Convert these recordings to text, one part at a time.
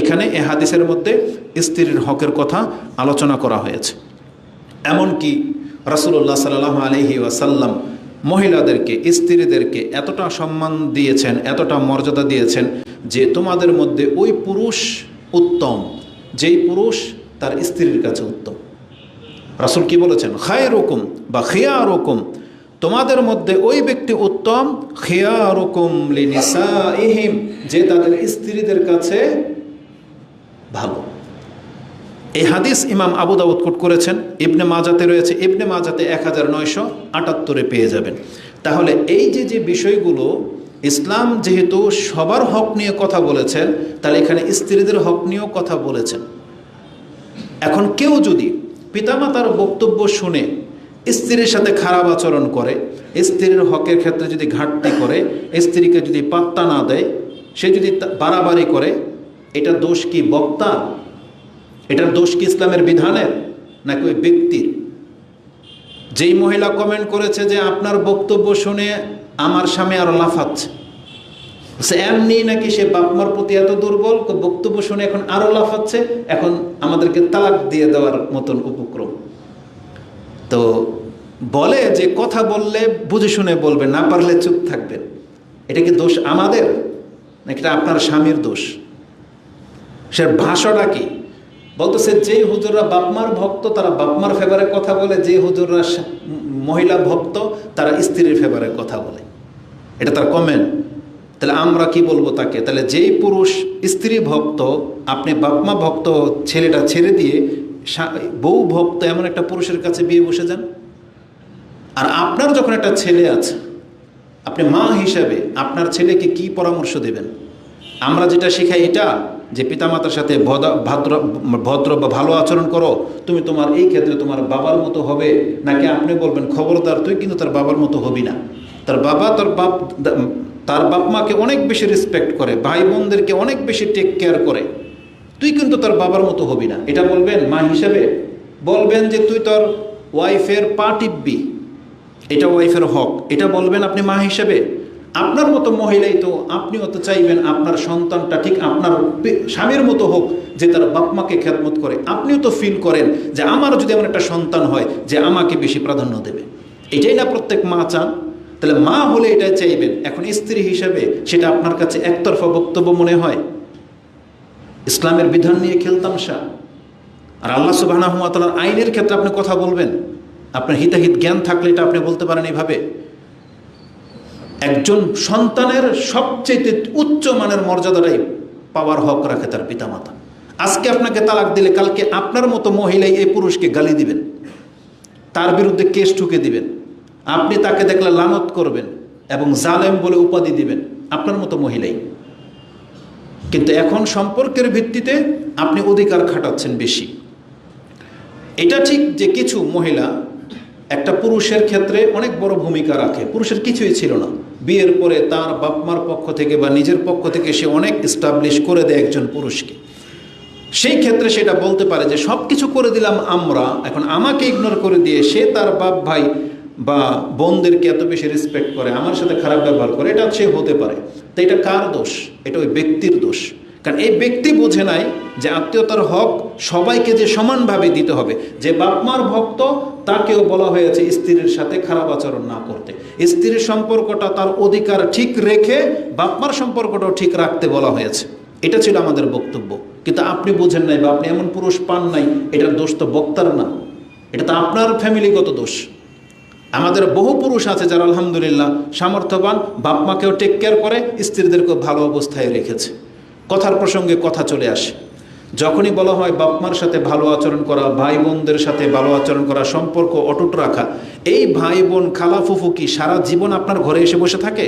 এখানে এ হাদিসের মধ্যে স্ত্রীর হকের কথা আলোচনা করা হয়েছে। এমনকি রাসুল্লাহ সাল্লাহ আলহি ওয়াসাল্লাম মহিলাদেরকে, স্ত্রীদেরকে এতটা সম্মান দিয়েছেন, এতটা মর্যাদা দিয়েছেন যে তোমাদের মধ্যে ওই পুরুষ উত্তম, যেই পুরুষ তার স্ত্রীর কাছে উত্তম। রাসুল কি বলেছেন? খায় রকম বা খেয়া রকম তোমাদের মধ্যে ওই ব্যক্তি উত্তম খেয়া রকম যে তাদের স্ত্রীদের কাছে ভালো। এই হাদিস ইমাম আবু দাউদ কোট করেছেন, ইবনে মাজাতে রয়েছে, ইবনে মাজাতে এক হাজার নয়শো আটাত্তরে পেয়ে যাবেন। তাহলে এই যে যে বিষয়গুলো, ইসলাম যেহেতু সবার হক নিয়ে কথা বলেছেন, তাহলে এখানে স্ত্রীদের হক নিয়েও কথা বলেছেন। এখন কেউ যদি পিতামাতার বক্তব্য শুনে স্ত্রীর সাথে খারাপ আচরণ করে, স্ত্রীর হকের ক্ষেত্রে যদি ঘাটতি করে, স্ত্রীকে যদি পাত্তা না দেয়, সে যদি বাড়াবাড়ি করে এটা দোষ কি বক্তা? এটার দোষ কি ইসলামের বিধানের নাকি ওই ব্যক্তির? যেই মহিলা কমেন্ট করেছে যে আপনার বক্তব্য শুনে আমার স্বামী আরও লাফাচ্ছে। সে এমনি নাকি সে বাপমার প্রতি এত দুর্বল বক্তব্য শুনে এখন আরও লাফাচ্ছে, এখন আমাদেরকে তালাক দিয়ে দেওয়ার মতন উপক্রম। তো বলে যে কথা বললে বুঝে শুনে বলবে, না পারলে চুপ থাকবেন এটা কি দোষ আমাদের? নাকি এটা আপনার স্বামীর দোষ? সে ভাষাটা কি? বলতেছে, যে হুজুররা বাপমার ভক্ত, তারা বাপমার ফেভারে কথা বলে। যে হুজুররা মহিলা ভক্ত, তারা স্ত্রীর ফেভারে কথা বলে। এটা তার কমেন্ট তাহলে আমরা কি বলব তাকে? তাহলে যেই পুরুষ স্ত্রী ভক্ত, আপনি বাপমা ভক্ত, ছেলেটা ছেড়ে দিয়ে বউ ভক্ত এমন একটা পুরুষের কাছে বিয়ে বসে যান। আর আপনার যখন একটা ছেলে আছে, আপনি মা হিসাবে আপনার ছেলেকে কি পরামর্শ দেবেন? আমরা যেটা শেখাই এটা যে পিতামাতার সাথে ভদ্র ভদ্র বা ভালো আচরণ করো, তুমি তোমার এই ক্ষেত্রে তোমার বাবার মতো হবে। নাকি আপনি বলবেন, খবরদার, তুই কিন্তু তার বাবার মতো হবি না। তার বাবা, তার বাপ তার বাপ মাকে অনেক বেশি রেসপেক্ট করে, ভাই বোনদেরকে অনেক বেশি টেক কেয়ার করে। তুই কিন্তু তার বাবার মতো হবি না। এটা বলবেন মা হিসেবে। বলবেন যে তুই তোর ওয়াইফের পা টিপবি। এটা ওয়াইফের হক। এটা বলবেন আপনি মা হিসেবে। আপনার মতো মহিলাই তো আপনিও তো চাইবেন আপনার সন্তানটা ঠিক আপনার স্বামীর মতো হোক যে তার বাপ মাকে খ্যাতমত করে। আপনিও তো ফিল করেন যে আমারও যদি এমন একটা সন্তান হয় যে আমাকে বেশি প্রাধান্য দেবে। এটাই না প্রত্যেক মা চান? তাহলে মা হলে এটা চাইবেন। এখন স্ত্রী হিসেবে সেটা আপনার কাছে একতরফা বক্তব্য মনে হয়? ইসলামের বিধান নিয়ে খেলতাম শাহ আর আল্লাহ সুবাহ আইনের ক্ষেত্রে আপনি কথা বলবেন। আপনার হিতাহিত জ্ঞান থাকলে এটা আপনি বলতে পারেন এইভাবে। একজন সন্তানের সবচেয়ে উচ্চ মানের মর্যাদাটাই পাওয়ার হক রাখে তার পিতামাতা। আজকে আপনাকে তালাক দিলে, কালকে আপনার মতো মহিলাই এই পুরুষকে গালি দিবেন। তার বিরুদ্ধে কেস ঠুকে দিবেন। আপনি তাকে দেখলে লানত করবেন এবং জালেম বলে উপাধি দিবেন, আপনার মতো মহিলাই। কিন্তু এখন সম্পর্কের ভিত্তিতে আপনি অধিকার খাটাচ্ছেন বেশি। এটা ঠিক যে কিছু মহিলা একটা পুরুষের ক্ষেত্রে অনেক বড় ভূমিকা রাখে। পুরুষের কিছুই ছিল না। বিয়ের পরে তার বাপমার পক্ষ থেকে বা নিজের পক্ষ থেকে সে অনেক এস্টাবলিশ করে দেয় একজন পুরুষকে। সেই ক্ষেত্রে সেটা বলতে পারে যে সব কিছু করে দিলাম আমরা, এখন আমাকে ইগনোর করে দিয়ে সে তার বাপ ভাই বা বোনদেরকে এত বেশি রেসপেক্ট করে, আমার সাথে খারাপ ব্যবহার করে। এটা সে হতে পারে। তো এটা কার দোষ? এটা ওই ব্যক্তির দোষ। কারণ এই ব্যক্তি বোঝে নাই যে আত্মীয়তার হক সবাইকে যে সমানভাবে দিতে হবে। যে বাপমার ভক্ত, তাকেও বলা হয়েছে স্ত্রীর সাথে খারাপ আচরণ না করতে। স্ত্রীর সম্পর্কটা তার অধিকার ঠিক রেখে বাপমার সম্পর্কটাও ঠিক রাখতে বলা হয়েছে। এটা ছিল আমাদের বক্তব্য। কিন্তু আপনি বোঝেন নাই বা আপনি এমন পুরুষ পান নাই, এটার দোষ তো বক্তার না। এটা তো আপনার ফ্যামিলিগত দোষ। আমাদের বহু পুরুষ আছে যারা আলহামদুলিল্লাহ সামর্থ্যবান, বাপ মাকেও টেক কেয়ার করে, স্ত্রীদেরকেও ভালো অবস্থায় রেখেছে। কথার প্রসঙ্গে কথা চলে আসে। যখনই বলা হয় বাপমার সাথে ভালো আচরণ করা ভাই বোনদের সাথে ভালো আচরণ করা, সম্পর্ক অটুট রাখা, এই ভাই বোন খালা ফুফু কি সারা জীবন আপনার ঘরে এসে বসে থাকে?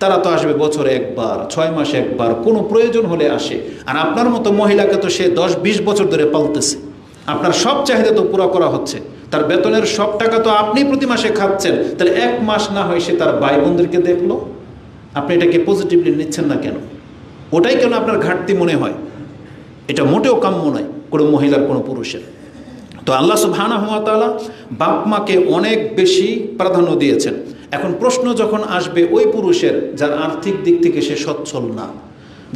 তারা তো আসবে বছরে একবার, ছয় মাসে একবার, কোনো প্রয়োজন হলে আসে। আর আপনার মতো মহিলাকে তো সে দশ বিশ বছর ধরে পালতেছে। আপনার সব চাহিদা তো পুরো করা হচ্ছে। তার বেতনের সব টাকা তো আপনি প্রতি মাসে খাচ্ছেন। তাহলে এক মাস না হয় সে তার ভাই বোনদেরকে দেখল? আপনি এটাকে পজিটিভলি নিচ্ছেন না কেন? ওটাই কেন আপনার ঘাটতি মনে হয়? এটা মোটেও কাম্য নয় কোনো মহিলার, কোনো পুরুষের। তো আল্লাহ সুবহানা হুয়াতালা বাপ মাকে অনেক বেশি প্রাধান্য দিয়েছেন। এখন প্রশ্ন যখন আসবে ওই পুরুষের, যার আর্থিক দিক থেকে সে সচ্ছল না,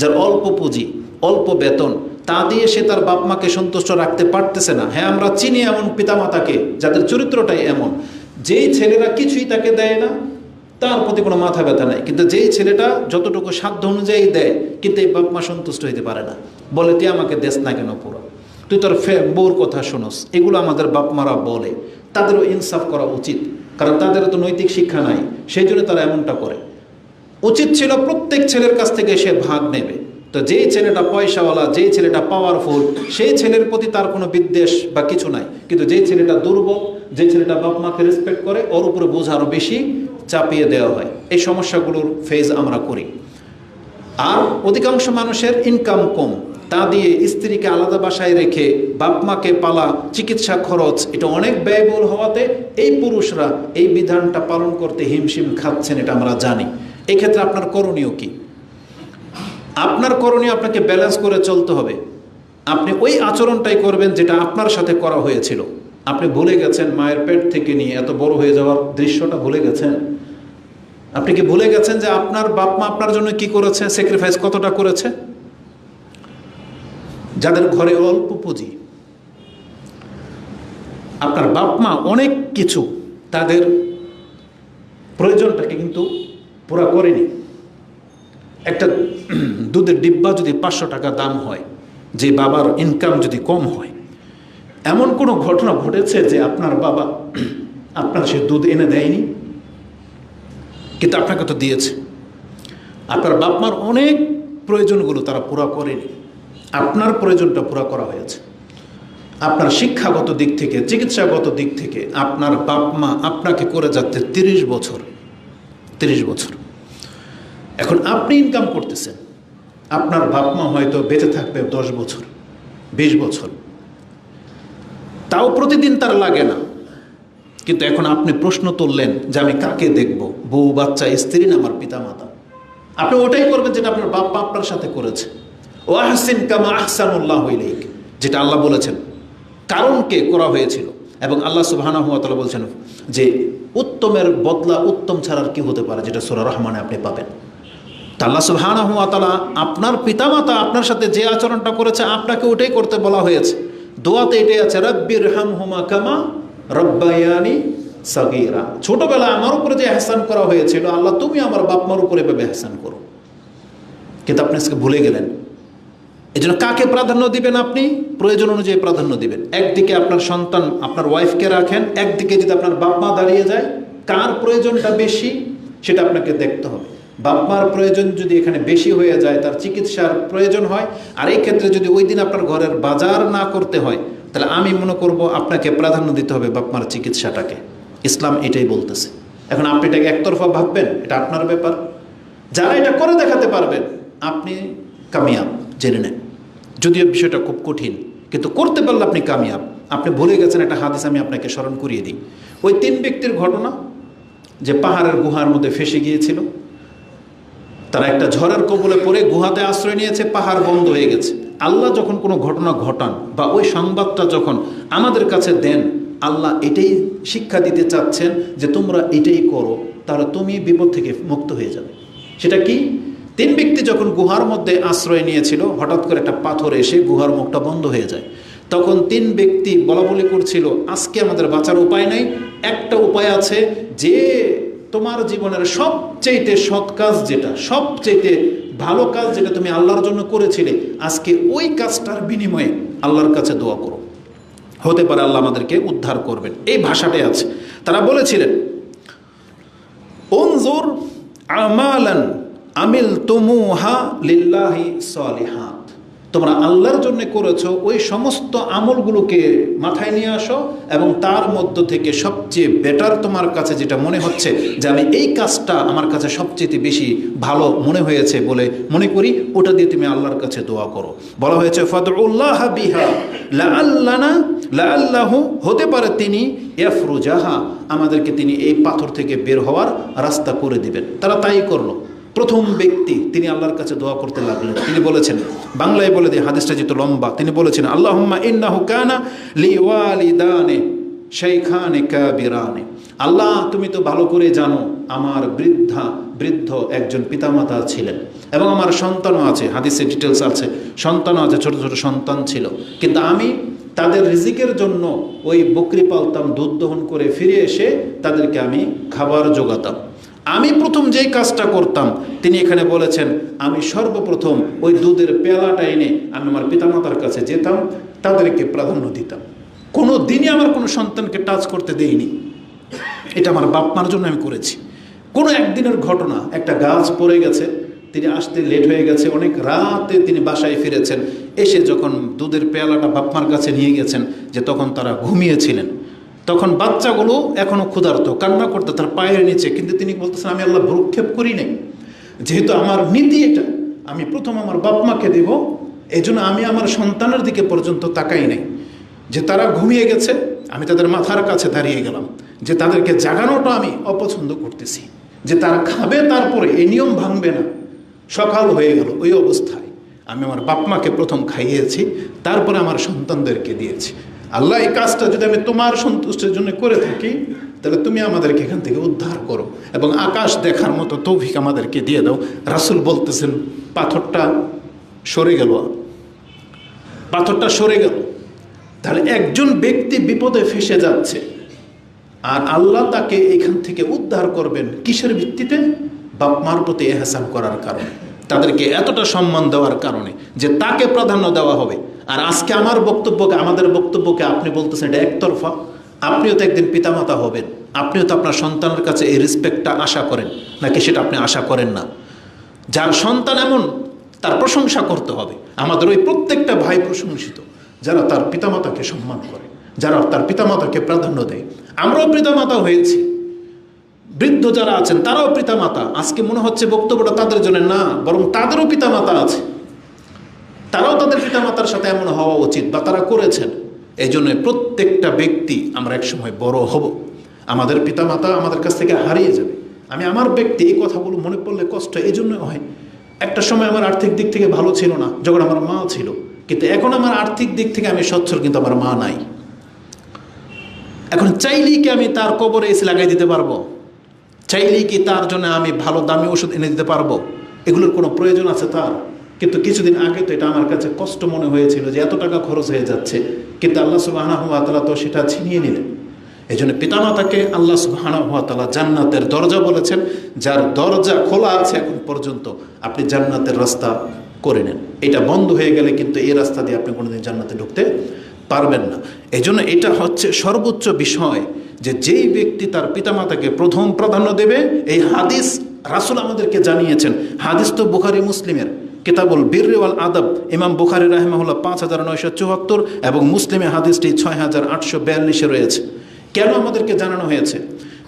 যার অল্প পুঁজি, অল্প বেতন, তা দিয়ে সে তার বাপ মাকে সন্তুষ্ট রাখতে পারতেছে না। হ্যাঁ আমরা চিনি এমন পিতামাতাকে যাদের চরিত্রটাই এমন। যেই ছেলেরা কিছুই তাকে দেয় না তার প্রতি কোনো মাথা ব্যথা নাই। কিন্তু যেই ছেলেটা যতটুকু সাধ্য অনুযায়ী দেয়, কিন্তু এই বাপ মা সন্তুষ্ট হইতে পারে না। বলে, তুই আমাকে দেশ না কেন পুরো তুই তোর ফে বউর কথা শোনস। এগুলো আমাদের বাপ মারা বলে। তাদেরও ইনসাফ করা উচিত। কারণ তাদের তো নৈতিক শিক্ষা নাই। সেই জন্য তারা এমনটা করে। উচিত ছিল প্রত্যেক ছেলের কাছ থেকে সে ভাগ নেবে। তো যেই ছেলেটা পয়সাওয়ালা, যেই ছেলেটা পাওয়ারফুল সেই ছেলের প্রতি তার কোনো বিদ্বেষ বা কিছু নাই। কিন্তু যেই ছেলেটা দুর্বল যে ছেলেটা বাপ মাকে রেসপেক্ট করে, ওর উপরে বোঝা আরও বেশি। চাপিয়ে দেওয়া হয়। এই সমস্যাগুলোর ফেজ আমরা করি। আর অধিকাংশ মানুষের ইনকাম কম। তা দিয়ে স্ত্রীকে আলাদা বাসায় রেখে বাপ মাকে পালা, চিকিৎসা খরচ, এটা অনেক ব্যয়বহুল হওয়াতে এই পুরুষরা এই বিধানটা পালন করতে হিমশিম খাচ্ছেন, এটা আমরা জানি। এক্ষেত্রে আপনার করণীয় কি? আপনার করণীয় আপনাকে ব্যালেন্স করে চলতে হবে। আপনি ওই আচরণটাই করবেন যেটা আপনার সাথে করা হয়েছিল। আপনি ভুলে গেছেন মায়ের পেট থেকে নিয়ে এত বড় হয়ে যাওয়ার দৃশ্যটা ভুলে গেছেন? আপনি কি ভুলে গেছেন যে আপনার বাপ মা আপনার জন্য কি করেছে? স্যাক্রিফাইস কতটা করেছে? যাদের ঘরে অল্প পুঁজি, আপনার বাপ মা অনেক কিছু তাদের প্রয়োজনটাকে কিন্তু পুরা করেনি। একটা দুধের ডিব্বা যদি পাঁচশো টাকা দাম হয়, যে বাবার ইনকাম যদি কম হয়, এমন কোনো ঘটনা ঘটেছে যে আপনার বাবা আপনার সে দুধ এনে দেয়নি? কিন্তু আপনাকে তো দিয়েছে। আপনার বাপ মার অনেক প্রয়োজনগুলো তারা পুরা করেনি। আপনার প্রয়োজনটা পুরা করা হয়েছে। আপনার শিক্ষাগত দিক থেকে, চিকিৎসাগত দিক থেকে আপনার বাপ মা আপনাকে করে যাচ্ছে তিরিশ বছর। তিরিশ বছর। এখন আপনি ইনকাম করতেছেন। আপনার বাপ মা হয়তো বেঁচে থাকবে দশ বছর, বিশ বছর। তাও প্রতিদিন তার লাগে না। কিন্তু এখন আপনি প্রশ্ন তুললেন যে আমি কাকে দেখব? বউ, বাচ্চা, স্ত্রী না আমার পিতা মাতা আপনি ওটাই করবেন যেটা আপনার বাপ আপনার সাথে করেছে। ও আহসিন কামা আহসানুল্লাহ হইলেক যেটা আল্লাহ বলেছেন। কারণকে করা হয়েছিল। এবং আল্লাহ সুবাহানা হুয়াতলা বলছেন যে, উত্তমের বদলা উত্তম ছাড়ার কি হতে পারে, যেটা সোরা রহমানে আপনি পাবেন। তা আল্লাহ সুবহানাহু হুয়া তাআলা আপনার পিতামাতা আপনার সাথে যে আচরণটা করেছে, আপনাকে ওটাই করতে বলা হয়েছে। দোয়াতে এটাই আছে রব্বির হাম হুমা কামা রব্বায়ানি সাগীরা। ছোটবেলা আমার উপরে যে এহসান করা হয়েছিল, আল্লাহ তুমি আমার বাপ মার উপরে এভাবে এহসান করো। কিন্তু আপনি আজকে ভুলে গেলেন। এই জন্য কাকে প্রাধান্য দিবেন আপনি? প্রয়োজন অনুযায়ী প্রাধান্য দিবেন। একদিকে আপনার সন্তান আপনার ওয়াইফকে রাখেন, একদিকে যদি আপনার বাপ মা দাঁড়িয়ে যায়, কার প্রয়োজনটা বেশি সেটা আপনাকে দেখতে হবে। বাপ মার প্রয়োজন যদি এখানে বেশি হয়ে যায়, তার চিকিৎসার প্রয়োজন হয়, আর এই ক্ষেত্রে যদি ওই দিন আপনার ঘরের বাজার না করতে হয় তাহলে আমি মনে করব আপনাকে প্রাধান্য দিতে হবে বাপ মার চিকিৎসাটাকে। ইসলাম এটাই বলতেছে। এখন আপনি এটাকে একতরফা ভাববেন, এটা আপনার ব্যাপার। যারা এটা করে দেখাতে পারবেন, আপনি কামিয়াব, জেনে নেন। যদিও বিষয়টা খুব কঠিন, কিন্তু করতে পারলে আপনি কামিয়াব। আপনি ভুলে গেছেন একটা হাদিস আমি আপনাকে স্মরণ করিয়ে দিই। ওই তিন ব্যক্তির ঘটনা, যে পাহাড়ের গুহার মধ্যে ফেসে গিয়েছিল, তারা একটা ঝড়ের কবলে পড়ে গুহাতে আশ্রয় নিয়েছে, পাহাড় বন্ধ হয়ে গেছে। আল্লাহ যখন কোনো ঘটনা ঘটান বা ওই সংবাদটা যখন আমাদের কাছে দেন, আল্লাহ এটাই শিক্ষা দিতে চাচ্ছেন যে তোমরা এটাই করো, তাহলে তুমি বিপদ থেকে মুক্ত হয়ে যাবে। সেটা কি? তিন ব্যক্তি যখন গুহার মধ্যে আশ্রয় নিয়েছিল, হঠাৎ করে একটা পাথর এসে গুহার মুখটা বন্ধ হয়ে যায়। তখন তিন ব্যক্তি বলা বলি করছিল, আজকে আমাদের বাঁচার উপায় নাই, একটা উপায় আছে যে তোমার জীবনের সবচেয়েতে সৎ কাজ যেটা, সবচেয়েতে ভালো কাজ যেটা তুমি আল্লাহর জন্য করেছিলে, আজকে ওই কাজটার বিনিময়ে আল্লাহর কাছে দোয়া করো। হতে পারে আল্লাহ আমাদেরকে উদ্ধার করবেন। এই ভাষাটাই আছে। তারা বলেছিলেন, অনজুর আমালান আমিল তুমুহা লিল্লাহি সলিহাত তোমরা আল্লাহর জন্য করেছ, ওই সমস্ত আমলগুলোকে মাথায় নিয়ে আসো এবং তার মধ্য থেকে সবচেয়ে বেটার তোমার কাছে যেটা মনে হচ্ছে যে আমি এই কাজটা আমার কাছে সবচেয়ে বেশি ভালো মনে হয়েছে বলে মনে করি, ওটা দিয়ে তুমি আল্লাহর কাছে দোয়া করো। বলা হয়েছে, ফদউল্লাহ বিহা লা আল্লানা লা আল্লাহু হতে পারে তিনি এফরুজাহা আমাদেরকে তিনি এই পাথর থেকে বের হওয়ার রাস্তা করে দিবেন। তারা তাই করল। প্রথম ব্যক্তি তিনি আল্লাহর কাছে দোয়া করতে লাগলেন। তিনি বলেছেন, বাংলায় বলে দিয়ে হাদিসটা যেহেতু লম্বা, তিনি বলেছেন শাইখানে কাবিরানে। আল্লাহ, তুমি তো ভালো করে জানো, আমার বৃদ্ধা, বৃদ্ধ একজন পিতামাতা ছিলেন এবং আমার সন্তানও আছে হাদিসে ডিটেলস আছে, সন্তানও আছে, ছোট ছোট সন্তান ছিল। কিন্তু আমি তাদের রিজিকের জন্য ওই বকরি পালতাম, দুধ দহন করে ফিরে এসে তাদেরকে আমি খাবার জোগাতাম আমি প্রথম যেই কাজটা করতাম, তিনি এখানে বলেছেন, আমি সর্বপ্রথম ওই দুধের পেলাটা এনে আমি আমার পিতামাতার কাছে যেতাম, তাদেরকে প্রাধান্য দিতাম। কোনো দিনই আমার কোনো সন্তানকে টাচ করতে দেইনি। এটা আমার বাপ মার জন্য আমি করেছি। কোনো একদিনের ঘটনা, একটা গাছ পড়ে গেছে, তিনি আসতে লেট হয়ে গেছে, অনেক রাতে তিনি বাসায় ফিরেছেন। এসে যখন দুধের পেয়ালাটা বাপমার কাছে নিয়ে গেছেন, যে তখন তারা ঘুমিয়েছিলেন। তখন বাচ্চাগুলো এখনও ক্ষুধার্ত, কান্না করতে, তার পায়ের নিচে। কিন্তু তিনি বলতেছেন, আমি আল্লাহ ভ্রুক্ষেপ করি নাই। যেহেতু আমার নীতি এটা, আমি প্রথম আমার বাপ মাকে দেব এই জন্য আমি আমার সন্তানের দিকে পর্যন্ত তাকাই নাই। যে তারা ঘুমিয়ে গেছে, আমি তাদের মাথার কাছে দাঁড়িয়ে গেলাম। যে তাদেরকে জাগানোটা আমি অপছন্দ করতেছি। যে তারা খাবে তারপরে, এই নিয়ম ভাঙবে না। সকাল হয়ে গেল, ওই অবস্থায় আমি আমার বাপ মাকে প্রথম খাইয়েছি, তারপরে আমার সন্তানদেরকে দিয়েছি। আল্লাহ এই কাজটা যদি আমি তোমার সন্তুষ্টের জন্য করে থাকি, তাহলে তুমি আমাদেরকে এখান থেকে উদ্ধার করো এবং আকাশ দেখার মতো তৌফিক আমাদেরকে দিয়ে দাও। রাসুল বলতেছেন, পাথরটা সরে গেল। পাথরটা সরে গেল। তাহলে একজন ব্যক্তি বিপদে ফেসে যাচ্ছে আর আল্লাহ তাকে এখান থেকে উদ্ধার করবেন কিসের ভিত্তিতে? বাপ মার প্রতি এহসান করার কারণে। তাদেরকে এতটা সম্মান দেওয়ার কারণে যে তাকে প্রাধান্য দেওয়া হবে। আর আজকে আমার বক্তব্যকে, আমাদের বক্তব্যকে আপনি বলতেছেন এটা একতরফা। আপনিও তো একদিন পিতামাতা হবেন। আপনিও তো আপনার সন্তানের কাছে এই রেসপেক্টটা আশা করেন, নাকি সেটা আপনি আশা করেন না? যার সন্তান এমন, তার প্রশংসা করতে হবে। আমাদের ওই প্রত্যেকটা ভাই প্রশংসিত, যারা তার পিতামাতাকে সম্মান করে, যারা তার পিতামাতাকে প্রাধান্য দেয়। আমরাও পিতামাতা হয়েছি। বৃদ্ধ যারা আছেন, তারাও পিতামাতা। আজকে মনে হচ্ছে বক্তব্যটা তাদের জন্য না, বরং তাদেরও পিতামাতা আছে। তারাও তাদের পিতামাতার সাথে এমন হওয়া উচিত বা তারা করেছেন। এই জন্য প্রত্যেকটা ব্যক্তি আমরা একসময় বড় হব। আমাদের পিতামাতা আমাদের কাছ থেকে হারিয়ে যাবে। আমি আমার ব্যক্তি এই কথাগুলো মনে পড়লে কষ্ট এই জন্য হয়। একটা সময় আমার আর্থিক দিক থেকে ভালো ছিল না, যখন আমার মা ছিল। কিন্তু এখন আমার আর্থিক দিক থেকে আমি সচ্ছল, কিন্তু আমার মা নাই। এখন চাইলেই কি আমি তার কবরে এসে লাগাই দিতে পারব? চাইলেই কি তার জন্য আমি ভালো দামি ওষুধ এনে দিতে পারব? এগুলোর কোনো প্রয়োজন আছে তার? কিন্তু কিছুদিন আগে তো এটা আমার কাছে কষ্ট মনে হয়েছিল যে এত টাকা খরচ হয়ে যাচ্ছে। কিন্তু আল্লাহ সুবাহানা তো সেটা ছিনিয়ে নিলেন। এই জন্য পিতামাতাকে আল্লাহ সুবাহানা তালা জান্নাতের দরজা বলেছেন, যার দরজা খোলা আছে এখন পর্যন্ত আপনি জান্নাতের রাস্তা করে নেন। এটা বন্ধ হয়ে গেলে কিন্তু এই রাস্তা দিয়ে আপনি কোনোদিন জান্নাতে ঢুকতে পারবেন না। এই জন্য এটা হচ্ছে সর্বোচ্চ বিষয় যে যেই ব্যক্তি তার পিতামাতাকে প্রথম প্রাধান্য দেবে, এই হাদিস রাসুল আমাদেরকে জানিয়েছেন। হাদিস তো বুখারি, মুসলিমের। কিতাবুল বীরওয়াল আদব, ইমাম বুখারি রাহেমাহুল্লাহ পাঁচ হাজার নয়শো চুয়াত্তর এবং মুসলিমে হাদিসটি ছয় হাজার আটশো বিয়াল্লিশে রয়েছে। কেন আমাদেরকে জানানো হয়েছে?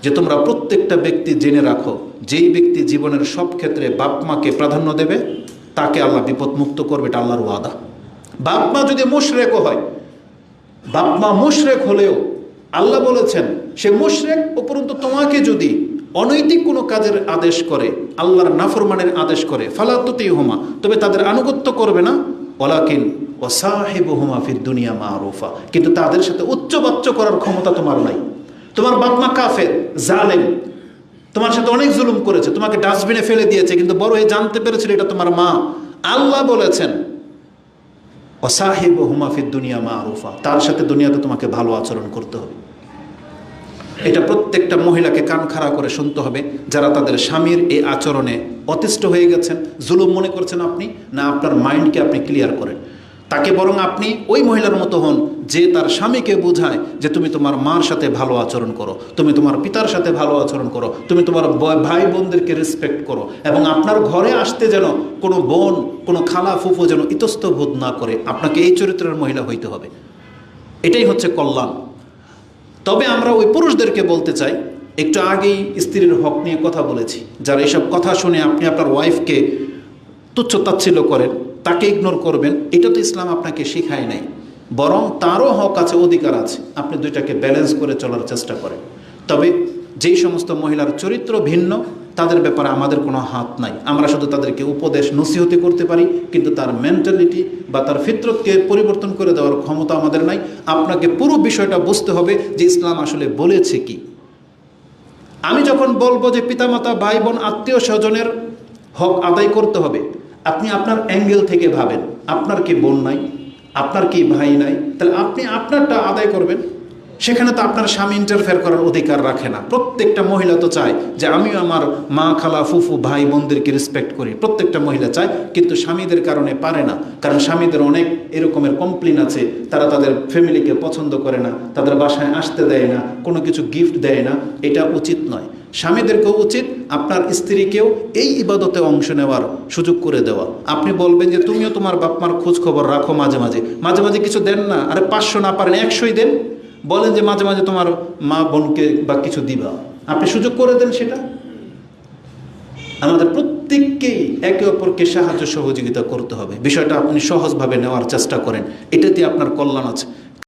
যে তোমরা প্রত্যেকটা ব্যক্তি জেনে রাখো, যেই ব্যক্তি জীবনের সব ক্ষেত্রে বাপ মাকে প্রাধান্য দেবে, তাকে আল্লাহ বিপদ মুক্ত করবে, এটা আল্লাহর ওয়াদা। বাপ মা যদি মুশরেকও হয়, বাপ মা মুশরেক হলেও আল্লাহ বলেছেন, সে মুশরেক উপরন্ত তোমাকে যদি অনৈতিক কোনো কাজের আদেশ করে, আল্লাহর নাফরমানের আদেশ করে ফালাতুতি হুমা তবে তাদের আনুগত্য করবে না। ওলাকিন ও সাহেব হুমা ফির দুনিয়া মা আরুফা কিন্তু তাদের সাথে উচ্চবাচ্য করার ক্ষমতা তোমার নাই। তোমার বাপ মা কাফের, জালেম, তোমার সাথে অনেক জুলুম করেছে, তোমাকে ডাস্টবিনে ফেলে দিয়েছে, কিন্তু বড় হয়ে জানতে পেরেছিল এটা তোমার মা। আল্লাহ বলেছেন অসাহেব হুমাফির দুনিয়া মা আরুফা তার সাথে দুনিয়াতে তোমাকে ভালো আচরণ করতে হবে। এটা প্রত্যেকটা মহিলাকে কান খাড়া করে শুনতে হবে যারা তাদের স্বামীর এই আচরণে অতিষ্ঠ হয়ে গেছেন, জুলুম মনে করছেন আপনি, না আপনার মাইন্ডকে আপনি ক্লিয়ার করেন। তাকে বরং আপনি ওই মহিলার মতো হন যে তার স্বামীকে বোঝায় যে তুমি তোমার মার সাথে ভালো আচরণ করো, তুমি তোমার পিতার সাথে ভালো আচরণ করো, তুমি তোমার ভাই বোনদেরকে রেসপেক্ট করো এবং আপনার ঘরে আসতে যেন কোনো বোন, কোনো খালা ফুফু যেন ইতস্তবোধ না করে, আপনাকে এই চরিত্রের মহিলা হইতে হবে। এটাই হচ্ছে কল্যাণ। তবে আমরা ওই পুরুষদেরকে বলতে চাই, একটু আগেই স্ত্রীর হক নিয়ে কথা বলেছি। যারা এসব কথা শুনে আপনি আপনার ওয়াইফকে তুচ্ছ তাচ্ছিল্য করেন, তাকে ইগনোর করবেন, এটা তো ইসলাম আপনাকে শেখায় নাই। বরং তারও হক আছে, অধিকার আছে। আপনি দুইটাকে ব্যালেন্স করে চলার চেষ্টা করেন। তবে যেই সমস্ত মহিলার চরিত্র ভিন্ন তাদের ব্যাপারে আমাদের কোনো হাত নাই। আমরা শুধু তাদেরকে উপদেশ, নসিহতি করতে পারি, কিন্তু তার মেন্টালিটি বা তার ফিতরতকে পরিবর্তন করে দেওয়ার ক্ষমতা আমাদের নাই। আপনাকে পুরো বিষয়টা বুঝতে হবে যে ইসলাম আসলে বলেছে কি। আমি যখন বলব যে পিতামাতা ভাই বোন আত্মীয় স্বজনের হক আদায় করতে হবে, আপনি আপনার অ্যাঙ্গেল থেকে ভাবেন, আপনার কি বোন নাই, আপনার কি ভাই নাই, তাহলে আপনি আপনারটা আদায় করবেন। সেখানে তো আপনার স্বামী ইন্টারফেয়ার করার অধিকার রাখে না। প্রত্যেকটা মহিলা তো চায় যে আমিও আমার মা, খালা, ফুফু, ভাই, বোনদেরকে রেসপেক্ট করি। প্রত্যেকটা মহিলা চায়, কিন্তু স্বামীদের কারণে পারে না। কারণ স্বামীদের অনেক এরকমের কমপ্লেন আছে, তারা তাদের ফ্যামিলিকে পছন্দ করে না, তাদের বাসায় আসতে দেয় না, কোনো কিছু গিফট দেয় না, এটা উচিত নয়। স্বামীদেরকেও উচিত আপনার স্ত্রীকেও এই ইবাদতে অংশ নেওয়ার সুযোগ করে দেওয়া। আপনি বলবেন যে, তুমিও তোমার বাপ মার খোঁজ খবর রাখো মাঝে মাঝে। মাঝে মাঝে কিছু দেন না। আরে পাঁচশো না পারেন, একশোই দেন। বলেন যে মাঝে মাঝে তোমার মা বোনকে বা কিছু দিবা। আপনি সুযোগ করে দেন সেটা। আমাদের প্রত্যেককেই একে অপরকে সাহায্য সহযোগিতা করতে হবে। বিষয়টা আপনি সহজভাবে নেওয়ার চেষ্টা করেন। এটাতে আপনার কল্যাণ আছে।